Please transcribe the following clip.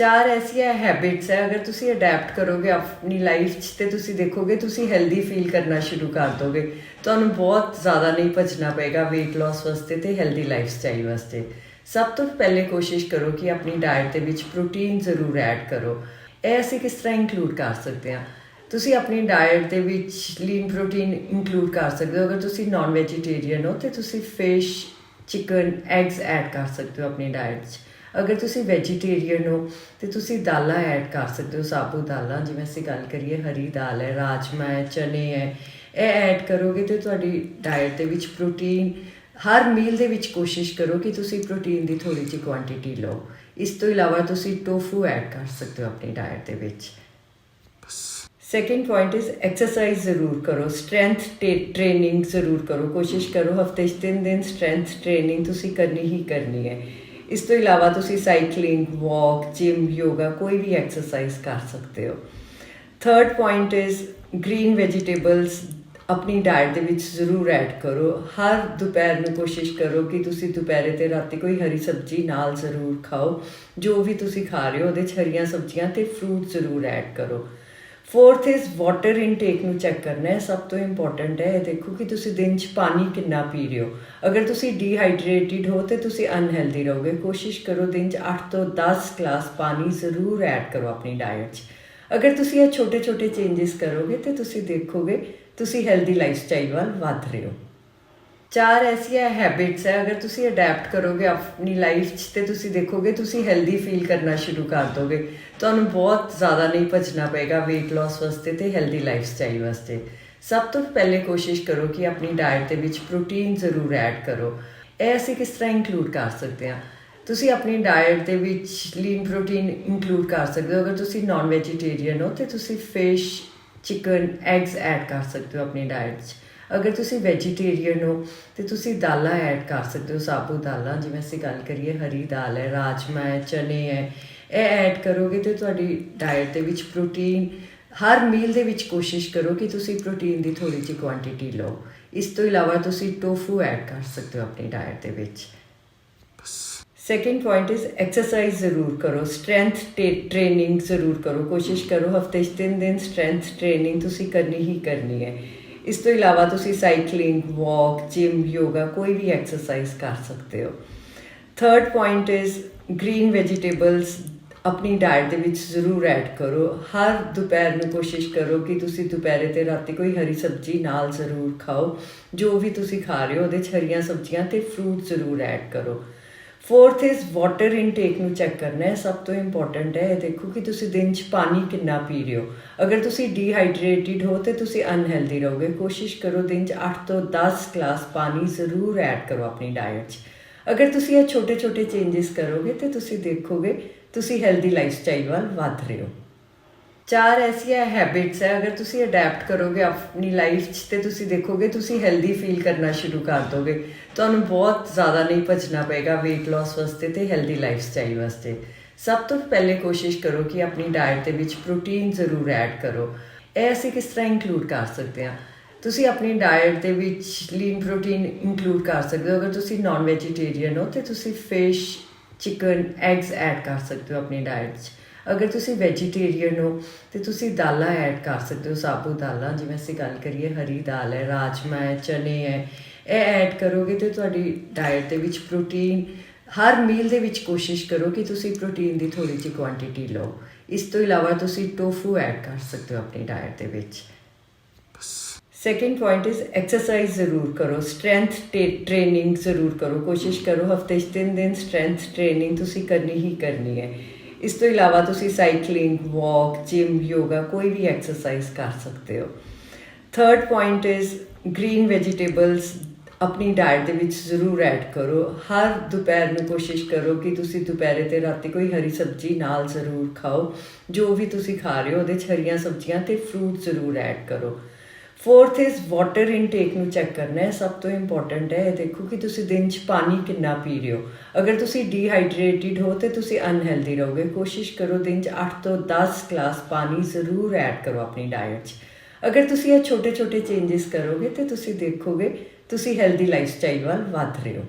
ਚਾਰ ਐਸੀਆਂ ਹੈਬਿਟਸ ਹੈ, ਅਗਰ ਤੁਸੀਂ ਅਡਾਪਟ ਕਰੋਗੇ ਆਪਣੀ ਲਾਈਫ 'ਚ ਤੇ ਤੁਸੀਂ ਦੇਖੋਗੇ, ਤੁਸੀਂ ਹੈਲਦੀ ਫੀਲ ਕਰਨਾ ਸ਼ੁਰੂ ਕਰ ਦੋਗੇ। ਤੁਹਾਨੂੰ ਬਹੁਤ ਜ਼ਿਆਦਾ ਨਹੀਂ ਭੱਜਣਾ ਪਏਗਾ weight loss ਵਾਸਤੇ ਤੇ ਹੈਲਦੀ ਲਾਈਫ ਸਟਾਈਲ ਵਾਸਤੇ। ਸਭ ਤੋਂ ਪਹਿਲੇ ਕੋਸ਼ਿਸ਼ ਕਰੋ ਕਿ ਆਪਣੀ ਡਾਈਟ ਦੇ ਵਿੱਚ ਪ੍ਰੋਟੀਨ ਜ਼ਰੂਰ ਐਡ ਕਰੋ। ਇਹ ਅਸੀਂ ਕਿਸ ਤਰ੍ਹਾਂ ਇਨਕਲੂਡ ਕਰ ਸਕਦੇ ਹਾਂ? ਤੁਸੀਂ ਆਪਣੀ ਡਾਈਟ ਦੇ ਵਿੱਚ ਲੀਨ ਪ੍ਰੋਟੀਨ ਇਨਕਲੂਡ ਕਰ ਸਕਦੇ ਹੋ। ਅਗਰ ਤੁਸੀਂ ਨਾਨ ਵੈਜੀਟੇਰੀਅਨ ਹੋ ਤੇ ਤੁਸੀਂ ਫਿਸ਼ ਚਿਕਨ ਐਗਸ ਐਡ ਕਰ ਸਕਦੇ ਹੋ ਆਪਣੀ ਡਾਈਟ 'ਚ। ਅਗਰ ਤੁਸੀਂ ਵੈਜੀਟੇਰੀਅਨ ਹੋ ਤੇ ਤੁਸੀਂ ਦਾਲਾਂ ਐਡ ਕਰ ਸਕਦੇ ਹੋ ਸਾਬੂ ਦਾਲਾਂ ਜਿਵੇਂ ਅਸੀਂ ਗੱਲ ਕਰੀਏ ਹਰੀ ਦਾਲ ਹੈ ਰਾਜਮਾ ਹੈ ਚਨੇ ਹੈ ਇਹ ਐਡ ਕਰੋਗੇ ਤੇ ਤੁਹਾਡੀ ਡਾਈਟ ਦੇ ਵਿੱਚ ਪ੍ਰੋਟੀਨ ਹਰ ਮੀਲ ਦੇ ਵਿੱਚ ਕੋਸ਼ਿਸ਼ ਕਰੋ ਕਿ ਤੁਸੀਂ ਪ੍ਰੋਟੀਨ ਦੀ ਥੋੜੀ ਜਿਹੀ ਕੁਆਂਟੀਟੀ ਲਓ। ਇਸ ਤੋਂ ਇਲਾਵਾ ਤੁਸੀਂ ਟੋਫੂ ਐਡ ਕਰ ਸਕਦੇ ਹੋ ਆਪਣੀ ਡਾਈਟ ਦੇ ਵਿੱਚ। ਸੈਕਿੰਡ ਪੁਆਇੰਟ ਇਜ਼ ਐਕਸਰਸਾਈਜ਼ ਜ਼ਰੂਰ ਕਰੋ ਸਟਰੈਂਥ ਟ੍ਰੇਨਿੰਗ ਜ਼ਰੂਰ ਕਰੋ ਕੋਸ਼ਿਸ਼ ਕਰੋ ਹਫ਼ਤੇ 'ਚ ਤਿੰਨ ਦਿਨ ਸਟਰੈਂਥ ਟ੍ਰੇਨਿੰਗ ਤੁਸੀਂ ਕਰਨੀ ਹੀ ਕਰਨੀ ਹੈ। ਇਸ ਤੋਂ ਇਲਾਵਾ ਤੁਸੀਂ ਸਾਈਕਲਿੰਗ, ਵਾਕ ਜਿਮ ਯੋਗਾ ਕੋਈ ਵੀ ਐਕਸਰਸਾਈਜ਼ ਕਰ ਸਕਦੇ ਹੋ। Third point is green vegetables ਆਪਣੀ ਡਾਈਟ ਦੇ ਵਿੱਚ ਜ਼ਰੂਰ ਐਡ ਕਰੋ। ਹਰ ਦੁਪਹਿਰ ਨੂੰ ਕੋਸ਼ਿਸ਼ ਕਰੋ ਕਿ ਤੁਸੀਂ ਦੁਪਹਿਰੇ ਤੇ ਰਾਤੀ ਕੋਈ ਹਰੀ ਸਬਜ਼ੀ ਨਾਲ ਜ਼ਰੂਰ ਖਾਓ। ਜੋ ਵੀ ਤੁਸੀਂ ਖਾ ਰਹੇ ਹੋ, ਉਹਦੇ 'ਚ ਹਰੀਆਂ ਸਬਜ਼ੀਆਂ ਤੇ ਫਰੂਟ ਜ਼ਰੂਰ ਐਡ ਕਰੋ। ਫੋਰਥ ਇਜ਼ ਵਾਟਰ ਇਨਟੇਕ ਨੂੰ ਚੈੱਕ ਕਰਨਾ ਹੈ, ਸਭ ਤੋਂ ਇੰਪੋਰਟੈਂਟ ਹੈ, ਇਹ ਦੇਖੋ ਕਿ ਤੁਸੀਂ ਦਿਨ 'ਚ ਪਾਣੀ ਕਿੰਨਾ ਪੀ ਰਹੇ ਹੋ। ਅਗਰ ਤੁਸੀਂ ਡੀਹਾਈਡਰੇਟਿਡ ਹੋ ਤੇ ਤੁਸੀਂ ਅਨਹੈਲਦੀ ਰਹੋਗੇ, ਕੋਸ਼ਿਸ਼ ਕਰੋ ਦਿਨ 'ਚ 8 ਤੋਂ 10 ਗਲਾਸ ਪਾਣੀ ਜ਼ਰੂਰ ਐਡ ਕਰੋ ਆਪਣੀ ਡਾਈਟ 'ਚ। ਅਗਰ ਤੁਸੀਂ ਇਹ ਛੋਟੇ-ਛੋਟੇ ਚੇਂਜਸ ਕਰੋਗੇ ਤੇ ਤੁਸੀਂ ਦੇਖੋਗੇ ਤੁਸੀਂ ਹੈਲਦੀ ਲਾਈਫ ਸਟਾਈਲ ਵੱਲ ਵੱਧ ਰਹੇ ਹੋ। ਚਾਰ ਐਸੀਆਂ ਹੈਬਿਟਸ ਹੈ, ਅਗਰ ਤੁਸੀਂ ਅਡਾਪਟ ਕਰੋਗੇ ਆਪਣੀ ਲਾਈਫ 'ਚ ਤੇ ਤੁਸੀਂ ਦੇਖੋਗੇ, ਤੁਸੀਂ ਹੈਲਦੀ ਫੀਲ ਕਰਨਾ ਸ਼ੁਰੂ ਕਰ ਦੋਗੇ। ਤੁਹਾਨੂੰ ਬਹੁਤ ਜ਼ਿਆਦਾ ਨਹੀਂ ਭੱਜਣਾ ਪਏਗਾ weight loss ਵਾਸਤੇ ਤੇ ਹੈਲਦੀ ਲਾਈਫ ਸਟਾਈਲ ਵਾਸਤੇ। ਸਭ ਤੋਂ ਪਹਿਲੇ ਕੋਸ਼ਿਸ਼ ਕਰੋ ਕਿ ਆਪਣੀ ਡਾਈਟ ਦੇ ਵਿੱਚ ਪ੍ਰੋਟੀਨ ਜ਼ਰੂਰ ਐਡ ਕਰੋ। ਇਹ ਅਸੀਂ ਕਿਸ ਤਰ੍ਹਾਂ ਇਨਕਲੂਡ ਕਰ ਸਕਦੇ ਹਾਂ? ਤੁਸੀਂ ਆਪਣੀ ਡਾਈਟ ਦੇ ਵਿੱਚ ਲੀਨ ਪ੍ਰੋਟੀਨ ਇਨਕਲੂਡ ਕਰ ਸਕਦੇ ਹੋ। ਅਗਰ ਤੁਸੀਂ ਨਾਨ ਵੈਜੀਟੇਰੀਅਨ ਹੋ ਤੇ ਤੁਸੀਂ ਫਿਸ਼ ਚਿਕਨ ਐਗਸ ਐਡ ਕਰ ਸਕਦੇ ਹੋ ਆਪਣੀ ਡਾਈਟ 'ਚ। ਅਗਰ ਤੁਸੀਂ ਵੈਜੀਟੇਰੀਅਨ ਹੋ ਤੇ ਤੁਸੀਂ ਦਾਲਾਂ ਐਡ ਕਰ ਸਕਦੇ ਹੋ ਸਾਬੂ ਦਾਲਾਂ ਜਿਵੇਂ ਅਸੀਂ ਗੱਲ ਕਰੀਏ ਹਰੀ ਦਾਲ ਹੈ ਰਾਜਮਾ ਹੈ ਚਨੇ ਹੈ ਇਹ ਐਡ ਕਰੋਗੇ ਤੇ ਤੁਹਾਡੀ ਡਾਈਟ ਦੇ ਵਿੱਚ ਪ੍ਰੋਟੀਨ ਹਰ ਮੀਲ ਦੇ ਵਿੱਚ ਕੋਸ਼ਿਸ਼ ਕਰੋ ਕਿ ਤੁਸੀਂ ਪ੍ਰੋਟੀਨ ਦੀ ਥੋੜੀ ਜਿਹੀ ਕੁਆਂਟੀਟੀ ਲਓ। ਇਸ ਤੋਂ ਇਲਾਵਾ ਤੁਸੀਂ ਟੋਫੂ ਐਡ ਕਰ ਸਕਦੇ ਹੋ ਆਪਣੀ ਡਾਈਟ ਦੇ ਵਿੱਚ। ਸੈਕਿੰਡ ਪੁਆਇੰਟ ਇਜ਼ ਐਕਸਰਸਾਈਜ਼ ਜ਼ਰੂਰ ਕਰੋ ਸਟਰੈਂਥ ਟ੍ਰੇਨਿੰਗ ਜ਼ਰੂਰ ਕਰੋ ਕੋਸ਼ਿਸ਼ ਕਰੋ ਹਫ਼ਤੇ 'ਚ ਤਿੰਨ ਦਿਨ ਸਟਰੈਂਥ ਟ੍ਰੇਨਿੰਗ ਤੁਸੀਂ ਕਰਨੀ ਹੀ ਕਰਨੀ ਹੈ। ਇਸ ਤੋਂ ਇਲਾਵਾ ਤੁਸੀਂ ਸਾਈਕਲਿੰਗ, ਵਾਕ ਜਿਮ ਯੋਗਾ, ਕੋਈ ਵੀ ਐਕਸਰਸਾਈਜ਼ ਕਰ ਸਕਦੇ ਹੋ। Third point is green vegetables ਆਪਣੀ ਡਾਈਟ ਦੇ ਵਿੱਚ ਜ਼ਰੂਰ ਐਡ ਕਰੋ। ਹਰ ਦੁਪਹਿਰ ਨੂੰ ਕੋਸ਼ਿਸ਼ ਕਰੋ ਕਿ ਤੁਸੀਂ ਦੁਪਹਿਰੇ ਤੇ ਰਾਤੀ ਕੋਈ ਹਰੀ ਸਬਜ਼ੀ ਨਾਲ ਜ਼ਰੂਰ ਖਾਓ। ਜੋ ਵੀ ਤੁਸੀਂ ਖਾ ਰਹੇ ਹੋ, ਉਹਦੇ 'ਚ ਹਰੀਆਂ ਸਬਜ਼ੀਆਂ ਤੇ ਫਰੂਟ ਜ਼ਰੂਰ ਐਡ ਕਰੋ। ਫੋਰਥ ਇਜ਼ ਵਾਟਰ ਇਨਟੇਕ ਨੂੰ ਚੈੱਕ ਕਰਨਾ ਹੈ, ਸਭ ਤੋਂ ਇੰਪੋਰਟੈਂਟ ਹੈ, ਇਹ ਦੇਖੋ ਕਿ ਤੁਸੀਂ ਦਿਨ 'ਚ ਪਾਣੀ ਕਿੰਨਾ ਪੀ ਰਹੇ ਹੋ। ਅਗਰ ਤੁਸੀਂ ਡੀਹਾਈਡਰੇਟਿਡ ਹੋ ਤੇ ਤੁਸੀਂ ਅਨਹੈਲਦੀ ਰਹੋਗੇ, ਕੋਸ਼ਿਸ਼ ਕਰੋ ਦਿਨ 'ਚ 8 ਤੋਂ 10 ਗਲਾਸ ਪਾਣੀ ਜ਼ਰੂਰ ਐਡ ਕਰੋ ਆਪਣੀ ਡਾਈਟ 'ਚ। ਅਗਰ ਤੁਸੀਂ ਇਹ ਛੋਟੇ-ਛੋਟੇ ਚੇਂਜਸ ਕਰੋਗੇ ਤੇ ਤੁਸੀਂ ਦੇਖੋਗੇ ਤੁਸੀਂ ਹੈਲਦੀ ਲਾਈਫ ਸਟਾਈਲ ਵੱਲ ਵੱਧ ਰਹੇ ਹੋ। ਚਾਰ ਐਸੀਆਂ ਹੈਬਿਟਸ ਹੈ, ਅਗਰ ਤੁਸੀਂ ਅਡਾਪਟ ਕਰੋਗੇ ਆਪਣੀ ਲਾਈਫ 'ਚ ਤੇ ਤੁਸੀਂ ਦੇਖੋਗੇ, ਤੁਸੀਂ ਹੈਲਦੀ ਫੀਲ ਕਰਨਾ ਸ਼ੁਰੂ ਕਰ ਦੋਗੇ। ਤੁਹਾਨੂੰ ਬਹੁਤ ਜ਼ਿਆਦਾ ਨਹੀਂ ਭੱਜਣਾ ਪਏਗਾ weight loss ਵਾਸਤੇ ਤੇ ਹੈਲਦੀ ਲਾਈਫ ਸਟਾਈਲ ਵਾਸਤੇ। ਸਭ ਤੋਂ ਪਹਿਲੇ ਕੋਸ਼ਿਸ਼ ਕਰੋ ਕਿ ਆਪਣੀ ਡਾਈਟ ਦੇ ਵਿੱਚ ਪ੍ਰੋਟੀਨ ਜ਼ਰੂਰ ਐਡ ਕਰੋ। ਇਹ ਅਸੀਂ ਕਿਸ ਤਰ੍ਹਾਂ ਇਨਕਲੂਡ ਕਰ ਸਕਦੇ ਹਾਂ? ਤੁਸੀਂ ਆਪਣੀ ਡਾਈਟ ਦੇ ਵਿੱਚ ਲੀਨ ਪ੍ਰੋਟੀਨ ਇਨਕਲੂਡ ਕਰ ਸਕਦੇ ਹੋ। ਅਗਰ ਤੁਸੀਂ ਨਾਨ ਵੈਜੀਟੇਰੀਅਨ ਹੋ ਤੇ ਤੁਸੀਂ ਫਿਸ਼ ਚਿਕਨ ਐਗਸ ਐਡ ਕਰ ਸਕਦੇ ਹੋ ਆਪਣੀ ਡਾਈਟ 'ਚ। ਅਗਰ ਤੁਸੀਂ ਵੈਜੀਟੇਰੀਅਨ ਹੋ ਤੇ ਤੁਸੀਂ ਦਾਲਾਂ ਐਡ ਕਰ ਸਕਦੇ ਹੋ ਸਾਬੂ ਦਾਲਾਂ ਜਿਵੇਂ ਅਸੀਂ ਗੱਲ ਕਰੀਏ ਹਰੀ ਦਾਲ ਹੈ ਰਾਜਮਾ ਹੈ ਚਨੇ ਹੈ ਇਹ ਐਡ ਕਰੋਗੇ ਤੇ ਤੁਹਾਡੀ ਡਾਈਟ ਦੇ ਵਿੱਚ ਪ੍ਰੋਟੀਨ ਹਰ ਮੀਲ ਦੇ ਵਿੱਚ ਕੋਸ਼ਿਸ਼ ਕਰੋ ਕਿ ਤੁਸੀਂ ਪ੍ਰੋਟੀਨ ਦੀ ਥੋੜੀ ਜਿਹੀ ਕੁਆਂਟੀਟੀ ਲਓ। ਇਸ ਤੋਂ ਇਲਾਵਾ ਤੁਸੀਂ ਟੋਫੂ ਐਡ ਕਰ ਸਕਦੇ ਹੋ ਆਪਣੀ ਡਾਈਟ ਦੇ ਵਿੱਚ। ਸੈਕਿੰਡ ਪੁਆਇੰਟ ਇਜ਼ ਐਕਸਰਸਾਈਜ਼ ਜ਼ਰੂਰ ਕਰੋ ਸਟਰੈਂਥ ਟ੍ਰੇਨਿੰਗ ਜ਼ਰੂਰ ਕਰੋ ਕੋਸ਼ਿਸ਼ ਕਰੋ ਹਫ਼ਤੇ 'ਚ ਤਿੰਨ ਦਿਨ ਸਟਰੈਂਥ ਟ੍ਰੇਨਿੰਗ ਤੁਸੀਂ ਕਰਨੀ ਹੀ ਕਰਨੀ ਹੈ। ਇਸ ਤੋਂ ਇਲਾਵਾ ਤੁਸੀਂ ਸਾਈਕਲਿੰਗ, ਵਾਕ, ਜਿਮ, ਯੋਗਾ ਕੋਈ ਵੀ ਐਕਸਰਸਾਈਜ਼ ਕਰ ਸਕਦੇ ਹੋ। Third point is green vegetables ਆਪਣੀ ਡਾਈਟ ਦੇ ਵਿੱਚ ਜ਼ਰੂਰ ਐਡ ਕਰੋ। ਹਰ ਦੁਪਹਿਰ ਨੂੰ ਕੋਸ਼ਿਸ਼ ਕਰੋ ਕਿ ਤੁਸੀਂ ਦੁਪਹਿਰੇ ਤੇ ਰਾਤੀ ਕੋਈ ਹਰੀ ਸਬਜ਼ੀ ਨਾਲ ਜ਼ਰੂਰ ਖਾਓ। ਜੋ ਵੀ ਤੁਸੀਂ ਖਾ ਰਹੇ ਹੋ, ਉਹਦੇ 'ਚ ਹਰੀਆਂ ਸਬਜ਼ੀਆਂ ਤੇ ਫਰੂਟ ਜ਼ਰੂਰ ਐਡ ਕਰੋ। ਫੋਰਥ ਇਜ਼ ਵਾਟਰ ਇਨਟੇਕ ਨੂੰ ਚੈੱਕ ਕਰਨਾ ਹੈ, ਸਭ ਤੋਂ ਇੰਪੋਰਟੈਂਟ ਹੈ, ਇਹ ਦੇਖੋ ਕਿ ਤੁਸੀਂ ਦਿਨ 'ਚ ਪਾਣੀ ਕਿੰਨਾ ਪੀ ਰਹੇ ਹੋ। ਅਗਰ ਤੁਸੀਂ ਡੀਹਾਈਡਰੇਟਿਡ ਹੋ ਤੇ ਤੁਸੀਂ ਅਨਹੈਲਦੀ ਰਹੋਗੇ, ਕੋਸ਼ਿਸ਼ ਕਰੋ ਦਿਨ 'ਚ 8 ਤੋਂ 10 ਗਲਾਸ ਪਾਣੀ ਜ਼ਰੂਰ ਐਡ ਕਰੋ ਆਪਣੀ ਡਾਈਟ 'ਚ। ਅਗਰ ਤੁਸੀਂ ਇਹ ਛੋਟੇ-ਛੋਟੇ ਚੇਂਜਸ ਕਰੋਗੇ ਤੇ ਤੁਸੀਂ ਦੇਖੋਗੇ ਤੁਸੀਂ ਹੈਲਦੀ ਲਾਈਫ ਸਟਾਈਲ ਵੱਲ ਵੱਧ ਰਹੇ ਹੋ।